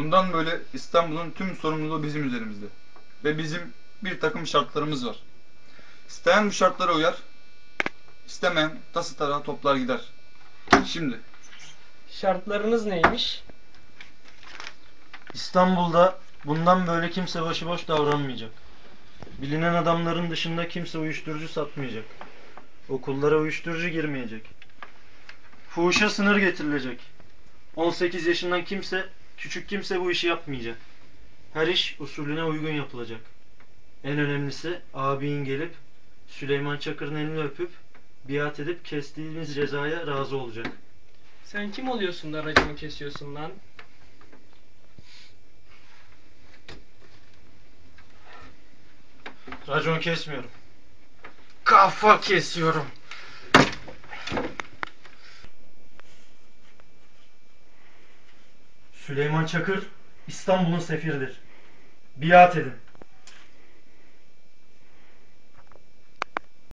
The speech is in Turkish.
Bundan böyle İstanbul'un tüm sorumluluğu bizim üzerimizde. Ve bizim bir takım şartlarımız var. İsteyen bu şartlara uyar, istemeyen tası tarağı toplar gider. Şimdi Şartlarınız neymiş? İstanbul'da bundan böyle kimse başıboş davranmayacak. Bilinen adamların dışında kimse uyuşturucu satmayacak. Okullara uyuşturucu girmeyecek. Fuhuşa sınır getirilecek. 18 yaşından kimse, küçük kimse bu işi yapmayacak. Her iş usulüne uygun yapılacak. En önemlisi abin gelip Süleyman Çakır'ın elini öpüp biat edip kestiğimiz cezaya razı olacak. Sen kim oluyorsun da raconu kesiyorsun lan? Racon kesmiyorum. Kafa kesiyorum. Süleyman Çakır İstanbul'un sefiridir. Biat edin.